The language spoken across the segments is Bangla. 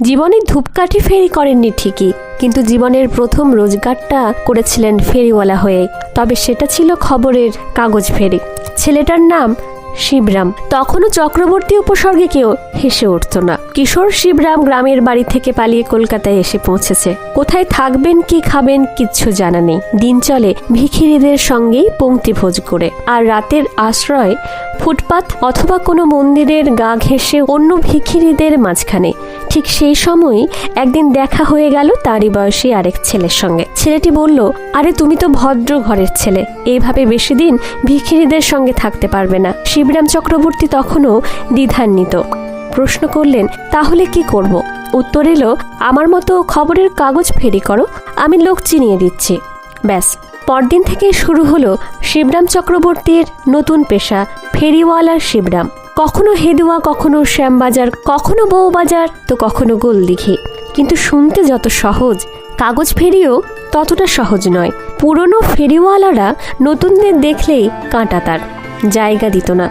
জীবনে ধূপকাঠি ফেরি করেননি ঠিকই, কিন্তু জীবনের প্রথম রোজগারটা করেছিলেন ফেরিওয়ালা হয়ে। তবে সেটা ছিল খবরের কাগজ ফেরি। ছেলেটার নাম শিবরাম। তখনও চক্রবর্তী উপসর্গে কেউ হেসে উঠত না। কিশোর শিবরাম গ্রামের বাড়ি থেকে পালিয়ে কলকাতায় এসে পৌঁছেছে। কোথায় থাকবেন, কি খাবেন, কিচ্ছু জানা নেই। দিন চলে ভিখিরিদের সঙ্গেই পংক্তিভোজ করে। আর রাতের আশ্রয়, ফুটপাত অথবা কোনো মন্দিরের গা ঘেঁষে অন্য ভিখিরিদের মাঝখানে। ঠিক সেই সময়ই একদিন দেখা হয়ে গেল তারই বয়সী আরেক ছেলের সঙ্গে। ছেলেটি বলল, আরে, তুমি তো ভদ্র ঘরের ছেলে। এইভাবে বেশি দিন ভিখিরিদের সঙ্গে থাকতে পারবে না। শিবরাম চক্রবর্তী তখনও দ্বিধান্বিত। প্রশ্ন করলেন, তাহলে কি করব? উত্তর এলো, আমার মতো খবরের কাগজ ফেরি করো, আমি লোক চিনিয়ে দিচ্ছি। ব্যাস, পরদিন থেকে শুরু হলো শিবরাম চক্রবর্তীর নতুন পেশা ফেরিওয়ালার শিবরাম। কখনো হেদুয়া, কখনো শ্যামবাজার, কখনো বউবাজার, তো কখনো গোলদিঘি। কিন্তু শুনতে যত সহজ, কাগজ ফেরিও ততটা সহজ নয়। পুরনো ফেরিওয়ালারা নতুনদের দেখলেই কাঁটা তার, জায়গা দিত না।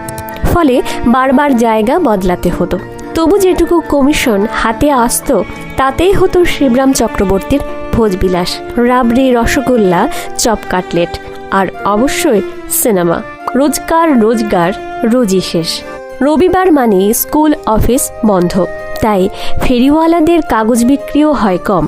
ফলে বারবার জায়গা বদলাতে হতো। তবু যেটুকু কমিশন হাতে আসতো, তাতেই হতো শিবরাম চক্রবর্তীর ভোজবিলাস, রাবড়ি, রসগোল্লা, চপ কাটলেট, আর অবশ্যই সিনেমা। রোজকার, রোজগার, রোজই শেষ। রবিবার মানে স্কুল, অফিস বন্ধ। তাই ফেরিওয়ালাদের কাগজ বিক্রিও হয় কম।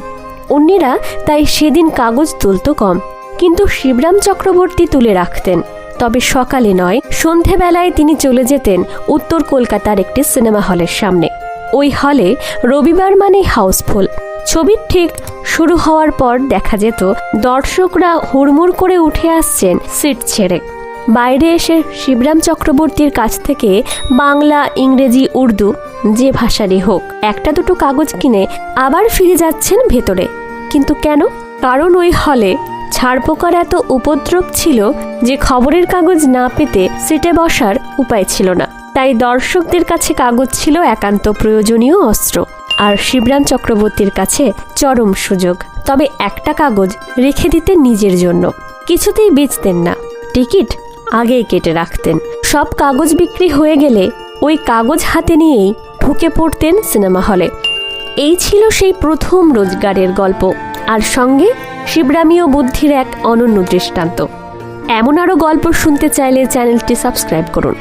অন্যেরা তাই সেদিন কাগজ তুলত কম। কিন্তু শিবরাম চক্রবর্তী তুলে রাখতেন। তবে সকালে নয়, সন্ধেবেলায় তিনি চলে যেতেন উত্তর কলকাতার একটি সিনেমা হলের সামনে। ওই হলে রবিবার মানে হাউসফুল। ছবির ঠিক শুরু হওয়ার পর দেখা যেত, দর্শকরা হুড়মুড় করে উঠে আসছেন সিট ছেড়ে। বাইরে এসে শিবরাম চক্রবর্তীর কাছ থেকে বাংলা, ইংরেজি, উর্দু যে ভাষারই হোক, একটা দুটো কাগজ কিনে আবার ফিরে যাচ্ছেন ভেতরে। কিন্তু কেন? কারণ ওই হলে ছাড়পোকার এত উপদ্রব ছিল যে খবরের কাগজ না পেতে সিটে বসার উপায় ছিল না। তাই দর্শকদের কাছে কাগজ ছিল একান্ত প্রয়োজনীয় অস্ত্র আর শিবরাম চক্রবর্তীর কাছে চরম সুযোগ। তবে একটা কাগজ রেখে দিতেন নিজের জন্য। কিছুতেই বেচতেন না। টিকিট আগেই কেটে রাখতেন। সব কাগজ বিক্রি হয়ে গেলে ওই কাগজ হাতে নিয়েই ঢুকে পড়তেন সিনেমা হলে। এই ছিল সেই প্রথম রোজগারের গল্প। আর সঙ্গে শিবরামীয় বুদ্ধির এক অনন্য দৃষ্টান্ত। এমন আরও গল্প শুনতে চাইলে চ্যানেলটি সাবস্ক্রাইব করুন।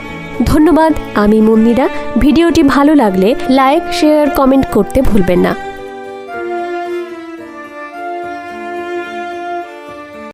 ধন্যবাদ, আমি মন্দিরা ভিডিওটি ভালো লাগলে লাইক, শেয়ার, কমেন্ট করতে ভুলবেন না।